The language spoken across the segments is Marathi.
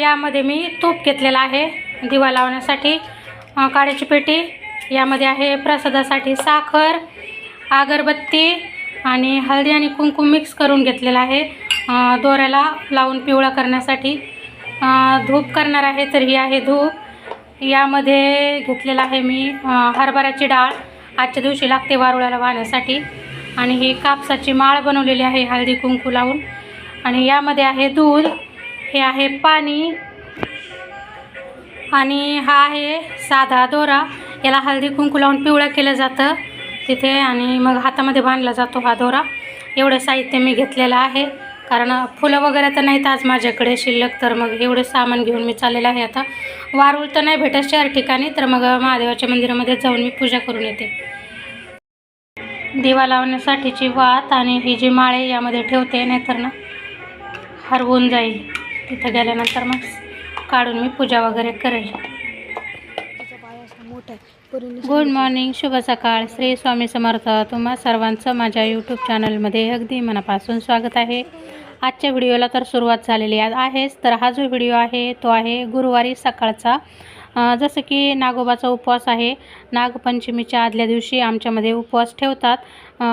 यामध्ये मी तूप घेतलेला आहे दिवा लावण्यासाठी. काळ्याची काड्याची पेटी. यामध्ये आहे प्रसादासाठी साखर अगरबत्ती आणि हळदी आणि कुंकुम मिक्स करून घेतलेला आहे. दोऱ्याला लावून पिवळा करण्यासाठी धूप करणार आहे तर ही आहे धूप. यामध्ये घेतलेला आहे मी हरभऱ्याची डाळ. आजच्या दिवशी लागते वारुळ्याला वाहण्यासाठी. आणि ही कापसाची माळ बनवलेली आहे हळदी कुंकू लावून. आणि यामध्ये आहे दूध हे आहे पाणी. आणि हा आहे साधा दोरा. याला हळदी कुंकू लावून पिवळं केलं जातं तिथे. आणि मग हातामध्ये बांधला जातो हा दोरा. एवढं साहित्य मी घेतलेलं आहे. कारण फुलं वगैरे तर नाहीत आज माझ्याकडे शिल्लक तर मग एवढं सामान घेऊन मी चाललेलं आहे आता. वारूळ तर नाही भेटत चार ठिकाणी तर मग महादेवाच्या मंदिरामध्ये जाऊन मी पूजा करून येते. दिवा लावण्यासाठीची वात आणि ही जी माळे यामध्ये ठेवते नाहीतर ना हरवून जाईल. तिथं गेल्यानंतर मग काढून मी पूजा वगैरे करेल. गुड मॉर्निंग शुभ सकाळ. श्री स्वामी समर्थ तुम्हा सर्वांचं माझ्या यूट्यूब चॅनलमध्ये अगदी मनापासून स्वागत आहे. आजच्या व्हिडिओला तर सुरुवात झालेली आहे- आहेच तर हा जो व्हिडिओ आहे तो आहे गुरुवारी सकाळचा जसं की नागोबाचा उपवास आहे. नागपंचमीच्या आदल्या दिवशी आमच्यामध्ये उपवास ठेवतात.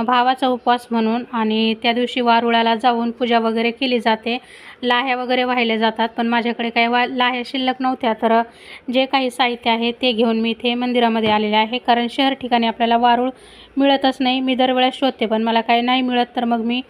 भावाचा उपवास म्हणून आणि त्या दिवशी वारुळाला जाऊन पूजा वगैरे केली जाते. लाह्या वगैरे वाहिले जातात. पण माझ्याकडे काही वा लाह्या शिल्लक नव्हत्या. तर जे काही साहित्य आहे ते घेऊन मी इथे मंदिरामध्ये आलेले आहे. कारण शहर ठिकाणी आपल्याला वारूळ मिळतच नाही. मी दरवेळेस शोधते पण मला काही नाही मिळत. तर मग मी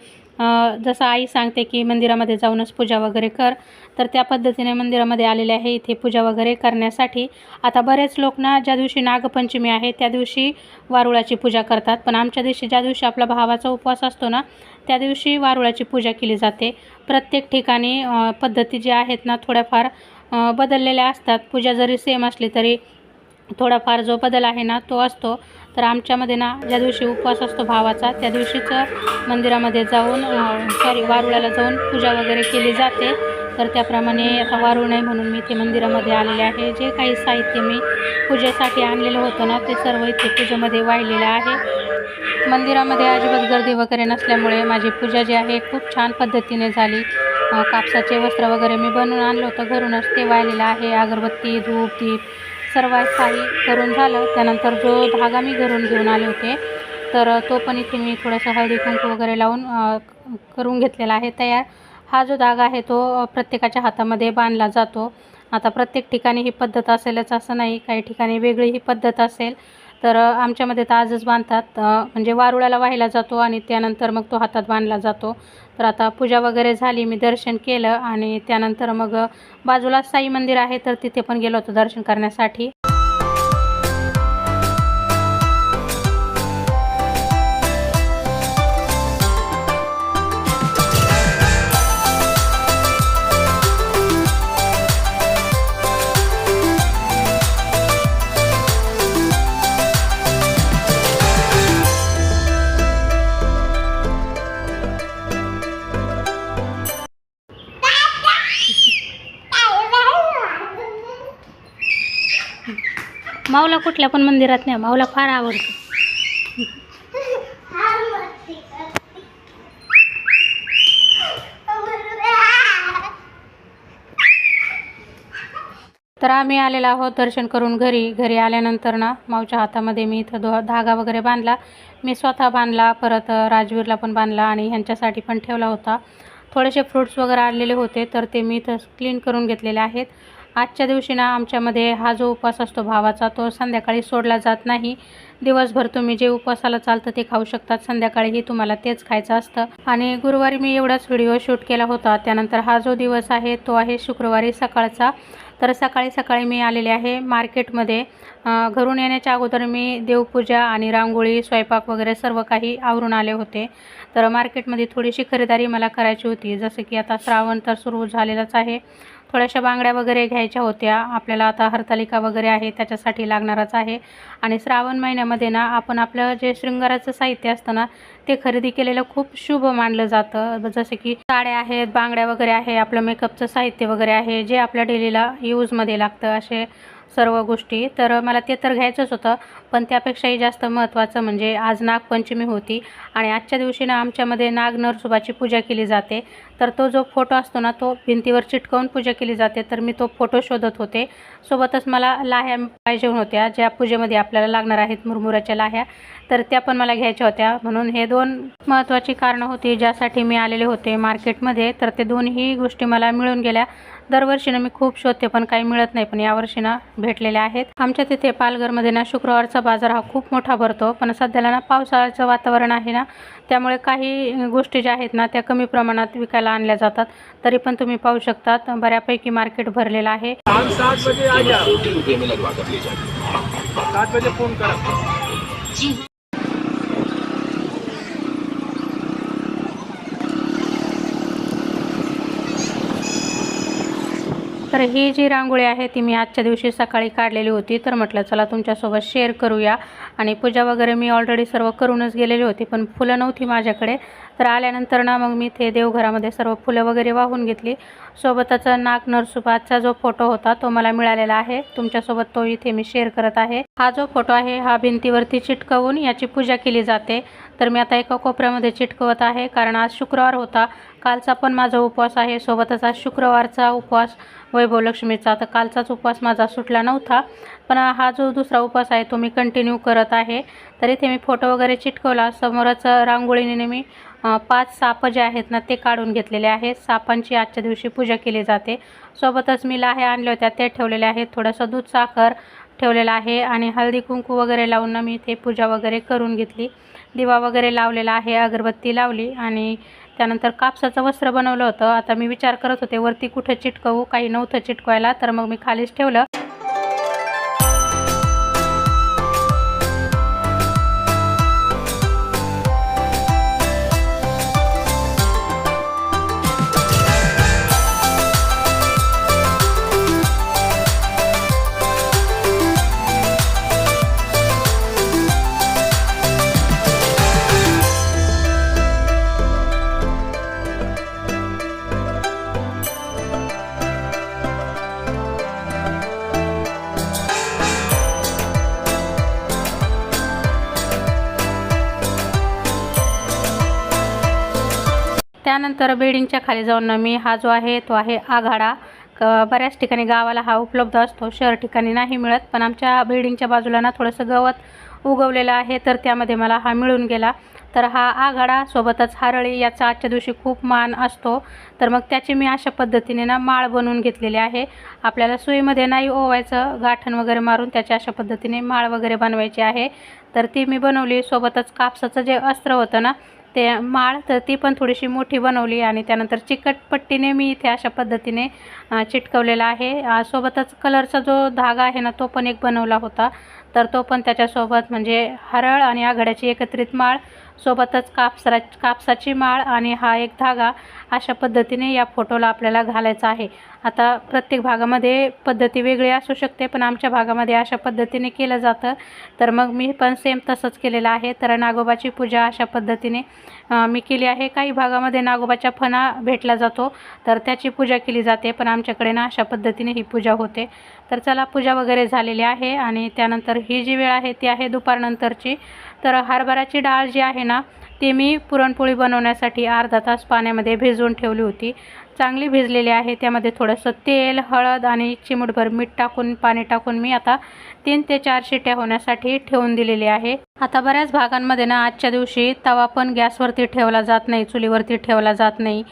जसं आई सांगते की मंदिरामध्ये जाऊनच पूजा वगैरे कर. तर त्या पद्धतीने मंदिरामध्ये आलेले आहे. इथे पूजा वगैरे करण्यासाठी. आता बरेच लोक ना ज्या दिवशी नागपंचमी आहे त्या दिवशी वारुळाची पूजा करतात. पण आमच्या दिवशी ज्या दिवशी आपला भावाचा उपवास असतो ना त्या दिवशी वारुळाची पूजा केली जाते. प्रत्येक ठिकाणी पद्धती ज्या आहेत ना थोड्याफार बदललेल्या असतात. पूजा जरी सेम असली तरी थोडाफार जो बदल आहे ना तो असतो. तर आमच्यामध्ये ना ज्या दिवशी उपवास असतो भावाचा त्या दिवशीच मंदिरामध्ये जाऊन सॉरी वारुळाला जाऊन पूजा वगैरे केली जाते. तर त्याप्रमाणे आता वारू नाही म्हणून मी इथे मंदिरामध्ये आलेले आहे. जे काही साहित्य मी पूजेसाठी आणलेलं होतं ना ते सर्व इथे पूजेमध्ये वाहिलेलं आहे. मंदिरामध्ये अजिबात गर्दी वगैरे नसल्यामुळे माझी पूजा जी आहे खूप छान पद्धतीने झाली. कापसाचे वस्त्र वगैरे मी बनवून आणलं होतं. घरूनच ते वाहिलेलं आहे. अगरबत्ती धूप दीप सर्व काही करून झालं. त्यानंतर जो धागा मी घरून घेऊन आले होते तर तो पण इथे मी थोडंसं हळदी कुंकू वगैरे लावून करून घेतलेला आहे. तयार हा जो धागा आहे तो प्रत्येकाच्या हातामध्ये बांधला जातो. आता प्रत्येक ठिकाणी ही पद्धत असेलच असं नाही. काही ठिकाणी वेगळी ही पद्धत असेल. तर आमच्यामध्ये तर आजच बांधतात. म्हणजे वारुळाला वाहिला जातो आणि त्यानंतर मग तो हातात बांधला जातो. तर आता पूजा वगैरे झाली मी दर्शन केलं आणि त्यानंतर मग बाजूला साई मंदिर आहे तर तिथे पण गेलो होतो दर्शन करण्यासाठी. कुठल्या पण मंदिरात नाही माऊला फार आवडतं. तर आम्ही आलेलो आहोत दर्शन करून घरी. घरी आल्यानंतर ना माऊच्या हातामध्ये मी इथं दो धागा वगैरे बांधला. मी स्वतः बांधला परत राजवीरला पण बांधला आणि ह्यांच्यासाठी पण ठेवला होता. थोडेसे फ्रूट्स वगैरे आणलेले होते तर ते मी इथं क्लीन करून घेतलेले आहेत. आजच्या दिवशी ना आमच्यामध्ये हा जो उपवास असतो भावाचा तो संध्याकाळी सोडला जात नाही. दिवसभर तुम्ही जे उपवासाला चालतं ते खाऊ शकतात. संध्याकाळीही तुम्हाला तेच खायचं असतं. आणि गुरुवारी मी एवढाच व्हिडिओ शूट केला होता. त्यानंतर हा जो दिवस आहे तो आहे शुक्रवारी सकाळचा. तर सकाळी सकाळी मी आलेले आहे मार्केटमध्ये. घरून येण्याच्या अगोदर मी देवपूजा आणि रांगोळी स्वयंपाक वगैरे सर्व काही आवरून आले होते. तर मार्केटमध्ये थोडीशी खरेदारी मला करायची होती. जसं की आता श्रावण तर सुरू झालेलाच आहे. थोड्याशा बांगड्या वगैरे घ्यायच्या होत्या. आपल्याला आता हरतालिका वगैरे आहे त्याच्यासाठी लागणारच आहे. आणि श्रावण महिन्यामध्ये ना आपण आपलं जे शृंगाराचं साहित्य असतं ना ते खरेदी केलेलं खूप शुभ मानलं जातं. जसं की साड्या आहेत बांगड्या वगैरे आहे आपलं मेकअपचं साहित्य वगैरे आहे जे आपल्या डेलीला यूजमध्ये लागतं. असे सर्व गोष्टी. तर मला ते तर घ्यायचंच होतं पण त्यापेक्षाही जास्त महत्त्वाचं म्हणजे आज नागपंचमी होती आणि आजच्या दिवशी ना आमच्यामध्ये नाग नरसोबाची पूजा केली जाते. तर तो जो फोटो असतो ना तो भिंतीवर चिटकवून पूजा केली जाते. तर मी तो फोटो शोधत होते. सोबतच मला लाह्या पाहिजे होत्या ज्या पूजेमध्ये आपल्याला लागणार आहेत मुरमुराच्या लाह्या. तर त्या पण मला घ्यायच्या होत्या. म्हणून हे दोन महत्त्वाची कारणं होती ज्यासाठी मी आलेले होते मार्केटमध्ये. तर ते दोन्ही गोष्टी मला मिळून गेल्या. दरवर्षी ना मी खूप शोधते पण काही मिळत नाही. पण यावर्षी ना भेटलेल्या आहेत. आमच्या तिथे पालघरमध्ये ना शुक्रवारचा बाजार हा खूप मोठा भरतो पण सध्याला ना पावसाळ्याचं वातावरण आहे ना त्यामुळे काही गोष्टी ज्या आहेत ना त्या कमी प्रमाणात विकायला आणल्या जातात. तरी पण तुम्ही पाहू शकतात बऱ्यापैकी मार्केट भरलेलं आहे. सात बजे फोन करा. तर ही जी रांगोळी आहे ती मी आजच्या दिवशी सकाळी काढलेली होती. तर म्हटलं चला तुमच्यासोबत शेअर करूया. आणि पूजा वगैरे मी ऑलरेडी सर्व करूनच गेलेली होती पण फुलं नव्हती माझ्याकडे. तर आल्यानंतर ना मग मी ते देवघरामध्ये सर्व फुलं वगैरे वाहून घेतली. सोबतच नाग नरसुबाचा जो फोटो होता तो मला मिळालेला आहे. तुमच्यासोबत तो इथे मी शेअर करत आहे. हा जो फोटो आहे हा भिंतीवरती चिटकवून याची पूजा केली जाते. तर मी आता एका कोपऱ्यामध्ये चिटकवत आहे. कारण आज शुक्रवार होता. कालचा पण माझा उपवास आहे. सोबतच आज शुक्रवारचा उपवास वैभव लक्ष्मीचा. तर कालचाच उपवास माझा सुटला नव्हता. पण हा जो दुसरा उपवास आहे तो मी कंटिन्यू करत आहे. तर इथे मी फोटो वगैरे चिटकवला. समोरच रांगोळीने मी पाच साप जे आहेत ना ते काढून घेतलेले आहेत. सापांची आजच्या दिवशी पूजा केली जाते. सोबतच मी लाह्या आणल्या होत्या. ते ठेवलेले आहेत. थोडंसं दूध साखर ठेवलेलं आहे. आणि हळदी कुंकू वगैरे लावून ना मी इथे पूजा वगैरे करून घेतली. दिवा वगैरे लावलेला आहे अगरबत्ती लावली आणि त्यानंतर कापसाचं वस्त्र बनवलं होतं. आता मी विचार करत होते वरती कुठं चिटकवू? काही नव्हतं चिटकवायला तर मग मी खालीच ठेवलं. तर बिल्डिंगच्या खाली जाऊन ना मी हा जो आहे तो आहे आघाडा. क बऱ्याच ठिकाणी गावाला हा उपलब्ध असतो. शहर ठिकाणी नाही मिळत पण आमच्या बिल्डिंगच्या बाजूला ना थोडंसं गवत उगवलेलं आहे तर त्यामध्ये मला हा मिळून गेला. तर हा आघाडा सोबतच हरळी याचा आजच्या दिवशी खूप मान असतो. तर मग त्याची मी अशा पद्धतीने ना माळ बनवून घेतलेली आहे. आपल्याला सुईमध्ये नाही ओवायचं गाठण वगैरे मारून त्याच्या अशा पद्धतीने माळ वगैरे बनवायची आहे. तर ती मी बनवली. सोबतच कापसाचं जे अस्त्र होतं ना ते माळ तर ती पण थोडीशी मोठी बनवली आणि त्यानंतर चिकटपट्टीने मी इथे अशा पद्धतीने चिटकवलेला आहे. सोबतच कलरचा जो धागा आहे ना तो पण एक बनवला होता. तर तो पण त्याच्यासोबत म्हणजे हरळ आणि आघाड्याची एकत्रित माळ सोबतच कापसा कापसाची माळ आणि हा एक धागा अशा पद्धतीने या फोटोला आपल्याला घालायचा आहे. आता प्रत्येक भागामध्ये पद्धती वेगळी असू शकते पण आमच्या भागामध्ये अशा पद्धतीने केलं जातं. तर मग मी पण सेम तसंच केलेलं आहे. तर नागोबाची पूजा अशा पद्धतीने मी केली आहे. काही भागामध्ये नागोबाच्या फणा भेटला जातो तर त्याची पूजा केली जाते. पण आमच्याकडे ना अशा पद्धतीने ही पूजा होते. तर चला पूजा वगैरे झालेली आहे आणि त्यानंतर ही जी वेळ आहे ती आहे दुपारनंतरची. तर हरभऱ्याची डाळ जी आहे ना ती मी पुरणपोळी बनवण्यासाठी अर्धा तास पाण्यामध्ये भिजवून ठेवली होती. चांगली भिजलेली आहे. त्यामध्ये थोडंसं तेल हळद आणि चिमूटभर मीठ टाकून पाणी टाकून मी आता तीन ते चार शिट्या होण्यासाठी ठेवून दिलेली आहे. आता बऱ्याच भागांमध्ये ना आजच्या दिवशी तवा पण गॅसवरती ठेवला जात नाही चुलीवरती ठेवला जात नाही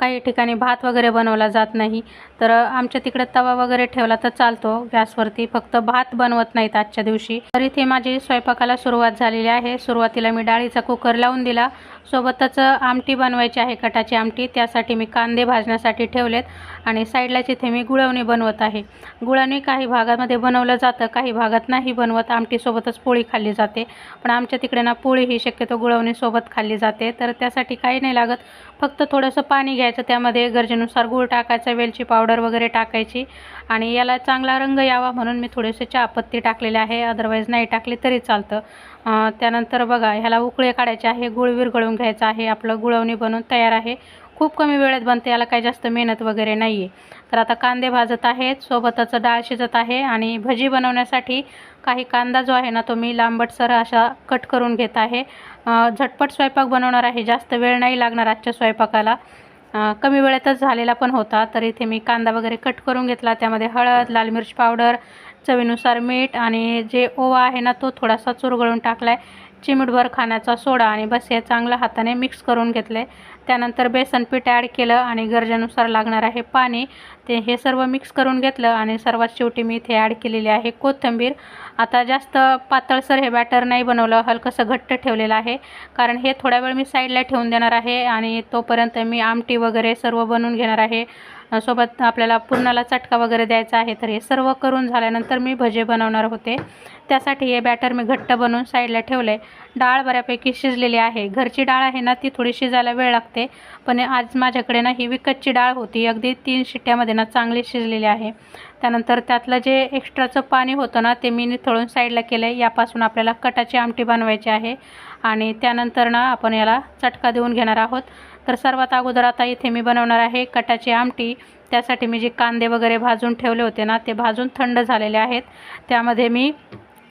काही ठिकाणी भात वगैरे बनवला जात नाही. तर आमच्या तिकडे तवा वगैरे ठेवला तर चालतो गॅसवरती फक्त भात बनवत नाहीत आजच्या दिवशी. तर इथे माझी स्वयंपाकाला सुरुवात झालेली आहे. सुरुवातीला मी डाळीचा कुकर लावून दिला. सोबतच आमटी बनवायची आहे कटाची आमटी. त्यासाठी मी कांदे भाजण्यासाठी ठेवलेत आणि साईडलाच इथे मी गुळवणी बनवत आहे. गुळवणी काही भागामध्ये बनवलं जातं काही भागात नाही बनवत. आमटीसोबतच पोळी खाल्ली जाते. पण आमच्या तिकडे ना पोळी ही शक्यतो गुळवणीसोबत खाल्ली जाते. तर त्यासाठी काही नाही लागत. फक्त थोडंसं पाणी घ्यायचं. त्यामध्ये गरजेनुसार गूळ टाकायचा वेलची पावडर वगैरे टाकायची. आणि याला चांगला रंग यावा म्हणून मी थोडेसे चहापत्ती टाकलेले आहे. अदरवाईज नाही टाकली तरी चालतं. त्यानंतर बघा ह्याला उकळे काढायचे आहे गुळ विरघळून घ्यायचं आहे आपलं गुळवणी बनवून तयार आहे. खूप कमी वेळेत बनते याला काही जास्त मेहनत वगैरे नाही आहे तर आता कांदे भाजत आहेत सोबतच डाळ शिजत आहे आणि भजी बनवण्यासाठी काही कांदा जो आहे ना तो मी लांबटसर अशा कट करून घेत आहे. झटपट स्वयंपाक बनवणार आहे जास्त वेळ नाही लागणार आजच्या स्वयंपाकाला. कमी वेळेतच झालेला पण होता तर इथे मी कांदा वगैरे कट करून घेतला त्यामध्ये हळद लाल मिरची पावडर चवीनुसार मीठ आणि जे ओवा आहे ना तो थोडासा चुरगळून टाकला आहे चिमूटभर खाण्याचा सोडा आणि बस हे चांगलं हाताने मिक्स करून घेतले त्यानंतर बेसन पीठ ॲड केलं आणि गरजेनुसार लागणार आहे पाणी. ते हे सर्व मिक्स करून घेतलं आणि सर्वात शेवटी मी इथे ॲड केलेली आहे कोथिंबीर. आता जास्त पातळसर हे बॅटर नाही बनवलं हलकंसं घट्ट ठेवलेलं आहे. कारण हे थोड्या वेळ मी साईडला ठेवून देणार आहे आणि तोपर्यंत मी आमटी वगैरे सर्व बनवून घेणार आहे. सोबत आपल्याला पुरणाला चटका वगैरे द्यायचा आहे तर हे सर्व करून झाल्यानंतर मी भजे बनवणार होते. त्यासाठी हे बॅटर मी घट्ट बनवून साईडला ठेवले डाळ बऱ्यापैकी शिजलेली आहे. घरची डाळ आहे ना ती थोडी शिजायला वेळ लागते. पण आज माझ्याकडे ना ही विकतची डाळ होती. अगदी तीन शिट्ट्यामध्ये ना चांगली शिजलेली आहे. त्यानंतर त्यातलं जे एक्स्ट्राचं पाणी होतं ना ते मी निथळून साईडला केलं आहे यापासून आपल्याला कटाची आमटी बनवायची आहे. आणि त्यानंतर ना आपण याला चटका देऊन घेणार आहोत. तर सर्वात अगोदर आता इथे मी बनवणार आहे कटाची आमटी. त्यासाठी मी जे कांदे वगैरे भाजून ठेवले होते ना ते भाजून थंड झालेले आहेत. त्यामध्ये मी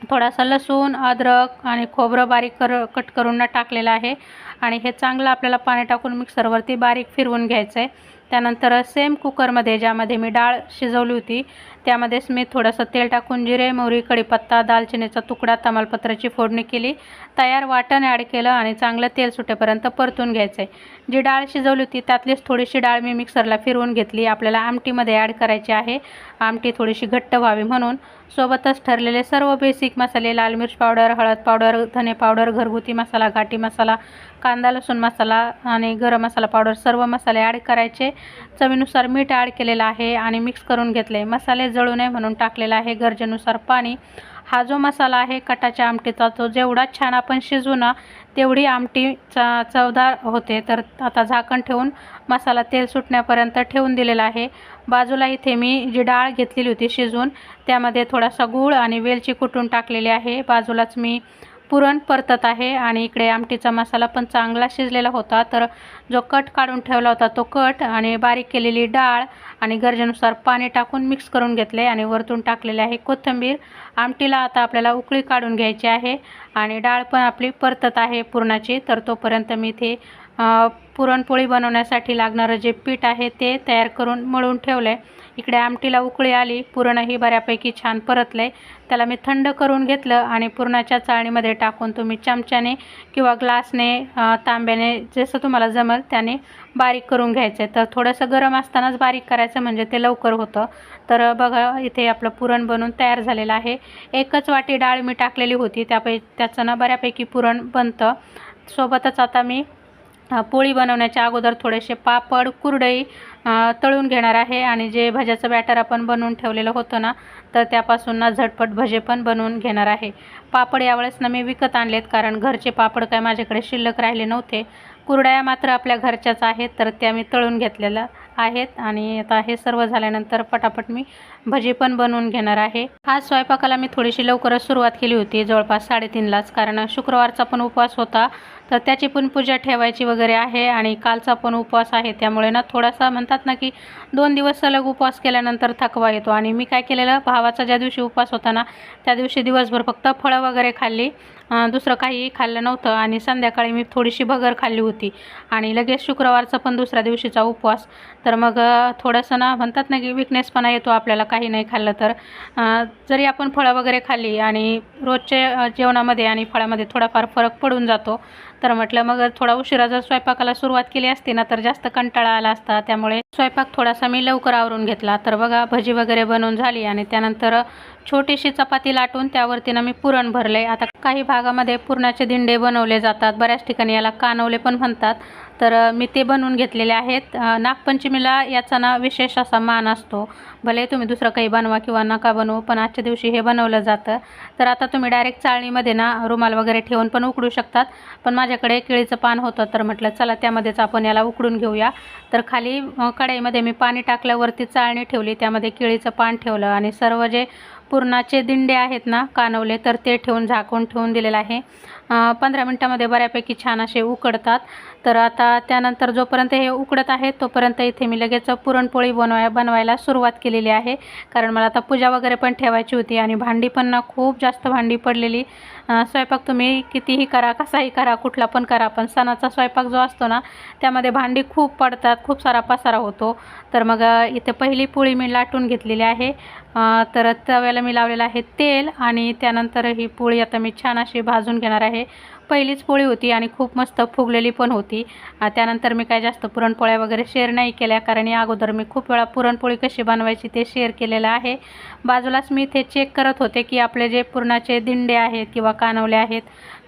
थोडासा लसूण अद्रक आणि खोबरं बारीक कर कट करून ना टाकलेलं आहे. आणि हे चांगलं आपल्याला पाणी टाकून मिक्सरवरती बारीक फिरवून घ्यायचं आहे त्यानंतर सेम कुकरमध्ये ज्यामध्ये मी डाळ शिजवली होती त्यामध्येच मी थोडंसं तेल टाकून जिरे मोहरी कढीपत्ता दालचिनीचा तुकडा तमालपत्राची फोडणी केली. तयार वाटण ॲड केलं आणि चांगलं तेल सुटेपर्यंत परतून घ्यायचं आहे जी डाळ शिजवली होती त्यातलीच थोडीशी डाळ मी मिक्सरला फिरवून घेतली. आपल्याला आमटीमध्ये ॲड करायची आहे. आमटी थोडीशी घट्ट व्हावी म्हणून. सोबतच ठरलेले सर्व बेसिक मसाले लाल मिर्च पावडर हळद पावडर धने पावडर घरगुती मसाला घाटी मसाला कांदा लसूण मसाला आणि गरम मसाला पावडर सर्व मसाले ॲड करायचे. चवीनुसार मीठ ॲड केलेलं आहे आणि मिक्स करून घेतले मसाले जळू नये म्हणून टाकलेलं आहे. गरजेनुसार पाणी. हा जो मसाला आहे कटाच्या आमटीचा तो जेवढा छान आपण शिजू ना तेवढी आमटी चा चवदार होते. तर आता झाकण ठेवून मसाला तेल सुटण्यापर्यंत ठेवून दिलेला आहे. बाजूला इथे मी जी डाळ घेतलेली होती शिजवून त्यामध्ये थोडासा गूळ आणि वेलची कुटून टाकलेली आहे. बाजूलाच मी पुरण परतत आहे आणि इकडे आमटीचा मसाला पण चांगला शिजलेला होता. तर जो कट काढून ठेवला होता तो कट आणि बारीक केलेली डाळ आणि गरजेनुसार पाणी टाकून मिक्स करून घेतले आणि वरतून टाकलेले आहे कोथिंबीर. आमटीला आता आपल्याला उकळी काढून घ्यायची आहे आणि डाळ पण आपली परतत आहे पुरणाची. तर तोपर्यंत मी इथे पुरणपोळी बनवण्यासाठी लागणारं जे पीठ आहे ते तयार करून मळून ठेवलं आहे इकडे आमटीला उकळी आली. पुरणही बऱ्यापैकी छान परतलं आहे त्याला मी थंड करून घेतलं आणि पुरणाच्या चाळणीमध्ये टाकून तुम्ही चमच्याने किंवा ग्लासने तांब्याने जसं तुम्हाला जमल त्याने बारीक करून घ्यायचं आहे तर थोडंसं गरम असतानाच बारीक करायचं म्हणजे ते लवकर होतं. तर बघा इथे आपलं पुरण बनून तयार झालेलं आहे. एकच वाटी डाळ मी टाकलेली होती. त्यापै त्याचं ना बऱ्यापैकी पुरण बनतं. सोबतच आता मी पोळी बनवण्याच्या अगोदर थोडेसे पापड कुरडई तळून घेणार आहे. आणि जे भज्याचं बॅटर आपण बनवून ठेवलेलं होतं ना तर त्यापासून ना झटपट भजे पण बनवून घेणार आहे. पापड यावेळेस ना मी विकत आणलेत कारण घरचे पापड काय माझ्याकडे शिल्लक राहिले नव्हते. कुरड्या मात्र आपल्या घरच्याच आहेत तर त्या मी तळून घेतलेल्या आहेत. आणि आता हे सर्व झाल्यानंतर पटापट मी भजी पण बनवून घेणार आहे. आज स्वयंपाकाला मी थोडीशी लवकरच सुरुवात केली होती जवळपास साडेतीनलाच कारण शुक्रवारचा पण उपवास होता. तर त्याची पण पूजा ठेवायची वगैरे आहे आणि कालचा पण उपवास आहे. त्यामुळे ना थोडासा म्हणतात ना की दोन दिवस सलग उपवास केल्यानंतर थकवा येतो. आणि मी काय केलेलं भावाचा ज्या दिवशी उपवास होता ना त्या दिवशी दिवसभर फक्त फळं वगैरे खाल्ली. दुसरं काहीही खाल्लं नव्हतं आणि संध्याकाळी मी थोडीशी भगर खाल्ली होती. आणि लगेच शुक्रवारचा पण दुसऱ्या दिवशीचा उपवास. तर मग थोडंसं ना म्हणतात ना की विकनेसपणा येतो आपल्याला काही नाही खाल्लं तर. जरी आपण फळं वगैरे खाल्ली आणि रोजच्या जेवणामध्ये आणि फळामध्ये थोडाफार फरक पडून जातो तर म्हटलं मग थोडा उशिरा जर स्वयंपाकाला सुरुवात केली असती ना तर जास्त कंटाळा आला असता. त्यामुळे स्वयंपाक थोडासा मी लवकर आवरून घेतला. तर बघा भजी वगैरे बनवून झाली आणि त्यानंतर छोटीशी चपाती लाटून त्यावरती ना मी पुरण भरले आता काही भागामध्ये पुरणाचे दिंडे बनवले जातात. बऱ्याच ठिकाणी याला कानवले पण म्हणतात. तर मी ते बनवून घेतलेले आहेत. नागपंचमीला याचा ना विशेष असा मान असतो. भले तुम्ही दुसरं काही बनवा किंवा नका बनवू पण आजच्या दिवशी हे बनवलं जातं. तर आता तुम्ही डायरेक्ट चाळणीमध्ये ना रुमाल वगैरे ठेवून पण उकडू शकतात. पण माझ्याकडे केळीचं पान होतं तर म्हटलं चला त्यामध्येच आपण याला उकडून घेऊया. तर खाली कढईमध्ये मी पाणी टाकल्यावरती चाळणी ठेवली. त्यामध्ये केळीचं पान ठेवलं आणि सर्व जे पुरणाचे दिंडे आहेत ना कानवले तर ते ठेवून झाकून ठेवून दिलेलं आहे. पंधरा मिनटामध्ये बऱ्यापैकी छान असे उकडतात. तर आता त्यानंतर जोपर्यंत हे उकडत आहे तोपर्यंत इथे मी लगेच पुरणपोळी बनवाय बनवायला सुरुवात केलेली आहे. कारण मला आता पूजा वगैरे पण ठेवायची होती आणि भांडी पण ना खूप जास्त भांडी पडलेली. स्वयंपाक तुम्ही कितीही करा कसाही करा कुठला पण करा पण सणाचा स्वयंपाक जो असतो ना त्यामध्ये भांडी खूप पडतात खूप सारा पसारा होतो. तर मग इथे पहिली पोळी मी लाटून घेतलेली आहे. तर तव्याला मी लावलेलं आहे तेल आणि त्यानंतर ही पोळी आता मी छान अशी भाजून घेणार आहे. पहिलीच पोळी होती आणि खूप मस्त फुगलेली पण होती. त्यानंतर मी काय जास्त पुरणपोळ्या वगैरे शेअर नाही केल्या कारण या अगोदर मी खूप वेळा पुरणपोळी कशी बनवायची ते शेअर केलेलं आहे. बाजूलाच मी इथे चेक करत होते की आपले जे पुरणाचे दिंडे आहेत किंवा कानवले आहेत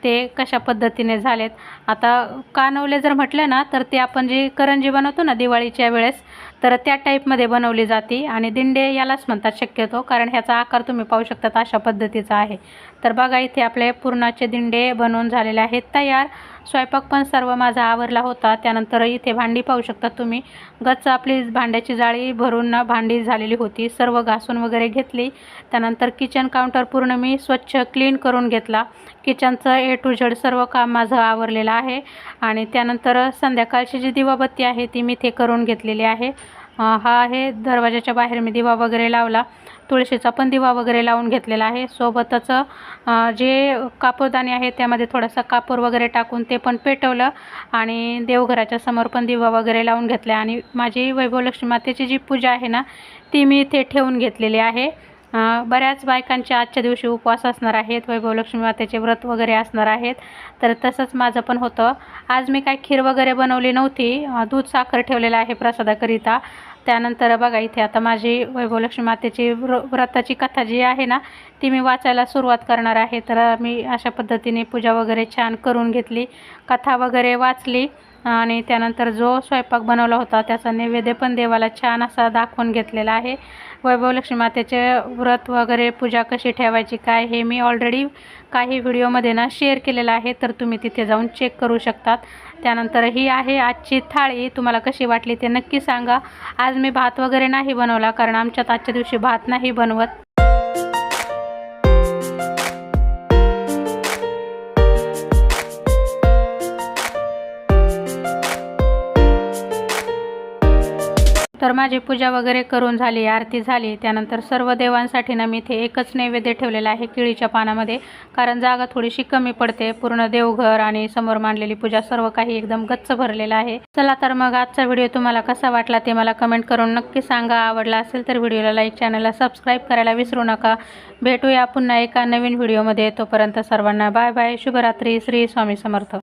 ते कशा पद्धतीने झालेत? आता कानवले जर म्हटलं ना तर ते आपण जी करंजी बनवतो ना दिवाळीच्या वेळेस तर त्या टाईपमध्ये बनवली जाते आणि दिंडे यालाच म्हणतात शक्यतो कारण ह्याचा आकार तुम्ही पाहू शकतात अशा पद्धतीचा आहे. तर बघा इथे आपले पुरणाचे दिंडे बनवून झालेले आहेत तयार. स्वयंपाक पण सर्व माझा आवरला होता. त्यानंतर इथे भांडी पाहू शकता तुम्ही. गच्च आपली भांड्याची जाळी भरून ना भांडी झालेली होती. सर्व घासून वगैरे घेतली. त्यानंतर किचन काउंटर पूर्ण मी स्वच्छ क्लीन करून घेतला. किचनचं ए टू झेड सर्व काम माझं आवरलेलं आहे. आणि त्यानंतर संध्याकाळची जी दिवाबत्ती आहे ती मी ते करून घेतलेली आहे. हा आहे. दरवाजाच्या बाहेर मी दिवा वगैरे लावला. तुळशीचा पण दिवा वगैरे लावून घेतलेला आहे. सोबतच जे कापूरदाणी आहे त्यामध्ये थोडासा कापूर वगैरे टाकून ते पण पेटवलं आणि देवघराच्या समोर पण दिवा वगैरे लावून घेतला आणि माझी वैभवलक्ष्मी मातेची जी पूजा आहे ना ती मी इथे ठेवून घेतलेली आहे. बऱ्याच बायकांचे आजच्या दिवशी उपवास असणार आहेत वैभवलक्ष्मी मातेचे व्रत वगैरे असणार आहेत. तर तसंच माझं पण होतं. आज मी काय खीर वगैरे बनवली नव्हती. दूध साखर ठेवलेलं आहे प्रसादाकरिता. त्यानंतर बघा इथे आता माझी वैभवलक्ष्मी मातेची व्र व्रताची कथा जी आहे ना ती मी वाचायला सुरुवात करणार आहे. तर मी अशा पद्धतीने पूजा वगैरे छान करून घेतली कथा वगैरे वाचली. आणि त्यानंतर जो स्वयंपाक बनवला होता त्याचा नैवेद्य पण देवाला छान असा दाखवून घेतलेला आहे. वैभवलक्ष्मी मातेचे व्रत वगैरे पूजा कशी ठेवायची काय हे मी ऑलरेडी काही व्हिडिओमध्ये ना शेअर केलेलं आहे तर तुम्ही तिथे जाऊन चेक करू शकतात. त्यानंतर ही आहे आजची थाळी तुम्हाला कशी वाटली ते नक्की सांगा. आज मी भात वगैरे नाही बनवला कारण आमच्यात आजच्या दिवशी भात नाही बनवत. तर माझी पूजा वगैरे करून झाली आरती झाली. त्यानंतर सर्व देवांसाठी ना मी इथे एकच नैवेद्य ठेवलेला आहे केळीच्या पानामध्ये. कारण जागा थोडीशी कमी पडते. पूर्ण देवघर आणि समोर मांडलेली पूजा सर्व काही एकदम गच्च भरलेलं आहे. चला तर मग आजचा व्हिडिओ तुम्हाला कसा वाटला ते मला कमेंट करून नक्की सांगा. आवडला असेल तर व्हिडिओला लाईक चॅनलला सबस्क्राईब करायला विसरू नका. भेटूया पुन्हा एका नवीन व्हिडिओमध्ये. तोपर्यंत सर्वांना बाय बाय. शुभरात्री. श्री स्वामी समर्थ.